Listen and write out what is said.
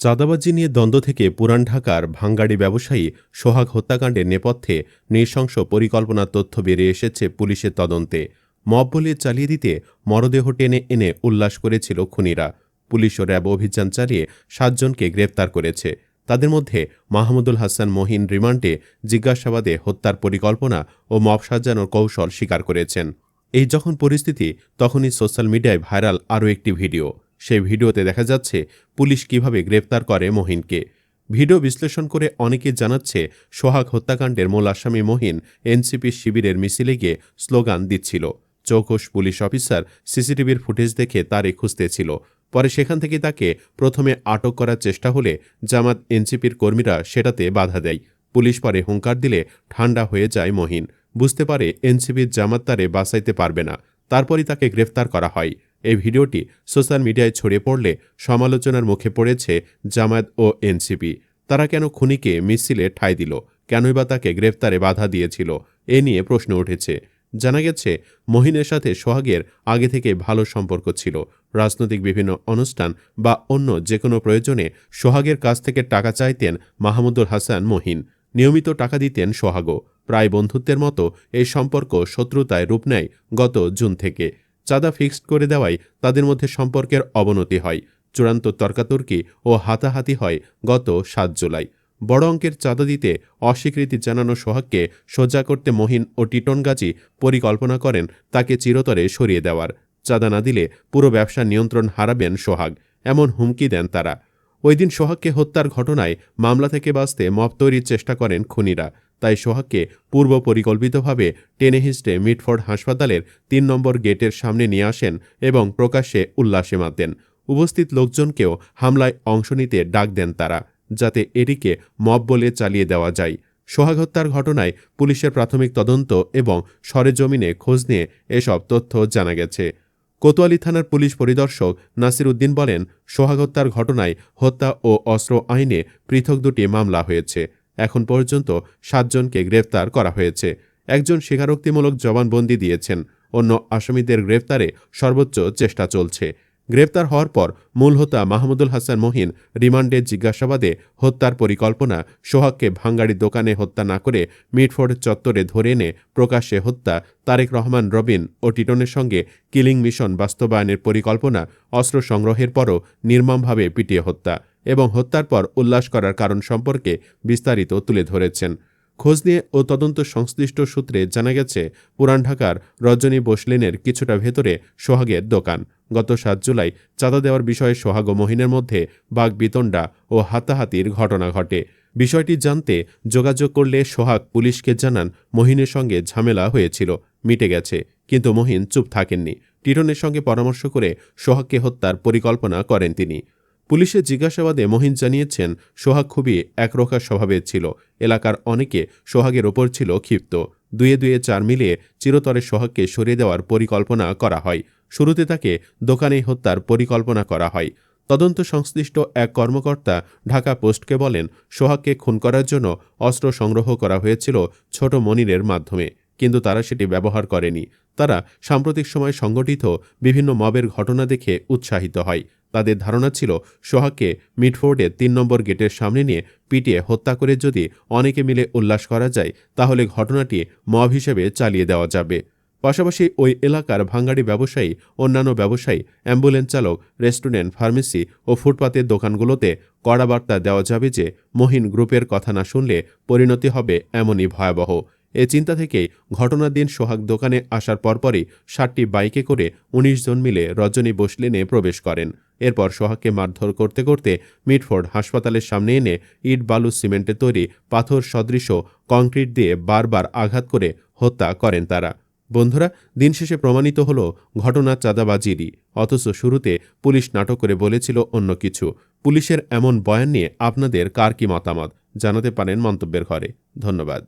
চাঁদাবাজি নিয়ে দ্বন্দ্ব থেকে পুরান ঢাকার ভাঙ্গাড়ি ব্যবসায়ী সোহাগ হত্যাকাণ্ডের নেপথ্যে নৃশংস পরিকল্পনার তথ্য বেরিয়ে এসেছে পুলিশের তদন্তে। মব বলে চালিয়ে দিতে মরদেহ টেনে এনে উল্লাস করেছিল খুনিরা। পুলিশ ও র্যাব অভিযান চালিয়ে সাতজনকে গ্রেপ্তার করেছে। তাদের মধ্যে মাহমুদুল হাসান মহিন রিমান্ডে জিজ্ঞাসাবাদে হত্যার পরিকল্পনা ও মব সাজানোর কৌশল স্বীকার করেছেন। এই যখন পরিস্থিতি, তখনই সোশ্যাল মিডিয়ায় ভাইরাল আরও একটি ভিডিও। সেই ভিডিওতে দেখা যাচ্ছে পুলিশ কীভাবে গ্রেপ্তার করে মহিনকে। ভিডিও বিশ্লেষণ করে অনেকে জানাচ্ছে সোহাগ হত্যাকাণ্ডের মূল আসামি মহিন এনসিপি শিবিরের মিছিলে গিয়ে স্লোগান দিচ্ছিল। চৌকস পুলিশ অফিসার সিসিটিভির ফুটেজ দেখে তারে খুঁজতেছিল পরে সেখান থেকে তাকে প্রথমে আটক করার চেষ্টা হলে জামাত এনসিপির কর্মীরা সেটাতে বাধা দেয়। পুলিশ পরে হুঙ্কার দিলে ঠান্ডা হয়ে যায় মহিন। বুঝতে পারে এনসিপির জামাত তারে বাঁচাইতে পারবে না। তারপরই তাকে গ্রেফতার করা হয়। এই ভিডিওটি সোশ্যাল মিডিয়ায় ছড়িয়ে পড়লে সমালোচনার মুখে পড়েছে জামায়াত ও এনসিপি। তারা কেন খুনিকে মিছিলে ঠাঁই দিল? কেনই বা তাকে গ্রেফতারে বাধা দিয়েছিল? এ নিয়ে প্রশ্ন উঠেছে। জানা গেছে, মহিনের সাথে সোহাগের আগে থেকে ভালো সম্পর্ক ছিল। রাজনৈতিক বিভিন্ন অনুষ্ঠান বা অন্য যে কোনো প্রয়োজনে সোহাগের কাছ থেকে টাকা চাইতেন মাহমুদুল হাসান মহিন। নিয়মিত টাকা দিতেন সোহাগও। প্রায় বন্ধুত্বের মতো এই সম্পর্ক শত্রুতায় রূপ নেয় গত জুন থেকে। চাঁদা ফিক্সড করে দেওয়ায় তাদের মধ্যে সম্পর্কের অবনতি হয়। চূড়ান্ত তর্কাতর্কি ও হাতাহাতি হয় গত সাত জুলাই। বড় অঙ্কের চাঁদা দিতে অস্বীকৃতি জানানো সোহাগকে সোজা করতে মহিন ও টিটনগাজী পরিকল্পনা করেন তাকে চিরতরে সরিয়ে দেওয়ার। চাঁদা না দিলে পুরো ব্যবসা নিয়ন্ত্রণ হারাবেন সোহাগ, এমন হুমকি দেন তারা। ওই দিন সোহাগকে হত্যার ঘটনায় মামলা থেকে বাঁচতে মপ তৈরির চেষ্টা করেন খুনিরা। তাই সোহাগকে পূর্ব পরিকল্পিতভাবে টেনে হিস্টে মিটফোর্ড হাসপাতালের তিন নম্বর গেটের সামনে নিয়ে আসেন এবং প্রকাশ্যে উল্লাসে মাতেন। উপস্থিত লোকজনকেও হামলায় অংশ নিতে ডাক দেন তারা, যাতে এটিকে মব বলে চালিয়ে দেওয়া যায়। সোহাগ হত্যার ঘটনায় পুলিশের প্রাথমিক তদন্ত এবং সরেজমিনে খোঁজ নিয়ে এসব তথ্য জানা গেছে। কোতোয়ালি থানার পুলিশ পরিদর্শক নাসির উদ্দিন বলেন, সোহাগ হত্যার ঘটনায় হত্যা ও অস্ত্র আইনে পৃথক দুটি মামলা হয়েছে। এখন পর্যন্ত সাতজনকে গ্রেফতার করা হয়েছে। একজন স্বীকারোক্তিমূলক জবানবন্দি দিয়েছেন, অন্য আসামিদের গ্রেফতারে সর্বোচ্চ চেষ্টা চলছে। গ্রেপ্তার হওয়ার পর মূল হোতা মাহমুদুল হাসান মহিন রিমান্ডে জিজ্ঞাসাবাদে হত্যার পরিকল্পনা সোহাগকে ভাঙ্গাড়ি দোকানে হত্যা না করে মিটফোর্ড চত্বরে ধরে এনে প্রকাশ্যে হত্যা তারেক রহমান, রবিন ও টিটনের সঙ্গে কিলিং মিশন বাস্তবায়নের পরিকল্পনা অস্ত্র সংগ্রহের পরও নির্মমভাবে পিটিয়ে হত্যা। এবং হত্যার পর উল্লাস করার কারণ সম্পর্কে বিস্তারিত তুলে ধরেছেন। খোঁজ নিয়ে ও তদন্ত সংশ্লিষ্ট সূত্রে জানা গেছে, পুরান ঢাকার রজনী বোসলেনের কিছুটা ভেতরে সোহাগের দোকান। গত সাত জুলাই চাঁদা দেওয়ার বিষয়ে সোহাগ ও মহিনের মধ্যে বাঘ বিতণ্ডা ও হাতাহাতির ঘটনা ঘটে। বিষয়টি জানতে যোগাযোগ করলে সোহাগ পুলিশকে জানান, মহিনের সঙ্গে ঝামেলা হয়েছিল, মিটে গেছে, কিন্তু মহিন চুপ থাকেননি। টিটনের সঙ্গে পরামর্শ করে সোহাগকে হত্যার পরিকল্পনা করেন তিনি। পুলিশের জিজ্ঞাসাবাদে মহিন জানিয়েছেন, সোহাগ খুবই একরোখা স্বভাবের ছিল। এলাকার অনেকে সোহাগের ওপর ছিল ক্ষিপ্ত। দুয়ে দুয়ে চার মিলিয়ে চিরতরে সোহাগকে সরিয়ে দেওয়ার পরিকল্পনা করা হয়। শুরুতে তাকে দোকানেই হত্যার পরিকল্পনা করা হয়। তদন্ত সংশ্লিষ্ট এক কর্মকর্তা ঢাকা পোস্টকে বলেন, সোহাগকে খুন করার জন্য অস্ত্র সংগ্রহ করা হয়েছিল ছোট মনিরের মাধ্যমে, কিন্তু তারা সেটি ব্যবহার করেনি। তারা সাম্প্রতিক সময় সংগঠিত বিভিন্ন মবের ঘটনা দেখে উৎসাহিত হয়। তাদের ধারণা ছিল, সোহাগকে মিডফোর্ডে তিন নম্বর গেটের সামনে নিয়ে পিটিয়ে হত্যা করে যদি অনেকে মিলে উল্লাস করা যায়, তাহলে ঘটনাটি মব হিসেবে চালিয়ে দেওয়া যাবে। পাশাপাশি ওই এলাকার ভাঙ্গাড়ি ব্যবসায়ী, অন্যান্য ব্যবসায়ী, অ্যাম্বুলেন্স চালক, রেস্টুরেন্ট, ফার্মেসি ও ফুটপাতের দোকানগুলোতে কড়া বার্তা দেওয়া যাবে যে, মহিন গ্রুপের কথা না শুনলে পরিণতি হবে এমনই ভয়াবহ। এ চিন্তা থেকেই ঘটনার দিন সোহাগ দোকানে আসার পরপরই ষাটটি বাইকে করে ১৯ জন মিলে রজনী বসলেনে প্রবেশ করেন। এরপর সোহাগকে মারধর করতে করতে মিটফোর্ড হাসপাতালের সামনে এনে ইট, বালু সিমেন্টে তৈরি পাথর, সদৃশ কংক্রিট দিয়ে বারবার আঘাত করে হত্যা করেন তারা। বন্ধুরা, দিন শেষে প্রমাণিত হল ঘটনা চাঁদাবাজিরই। অথচ শুরুতে পুলিশ নাটক করে বলেছিল অন্য কিছু। পুলিশের এমন বয়ান নিয়ে আপনাদের কার কি মতামত? জানাতে পারেন মন্তব্যের ঘরে। ধন্যবাদ।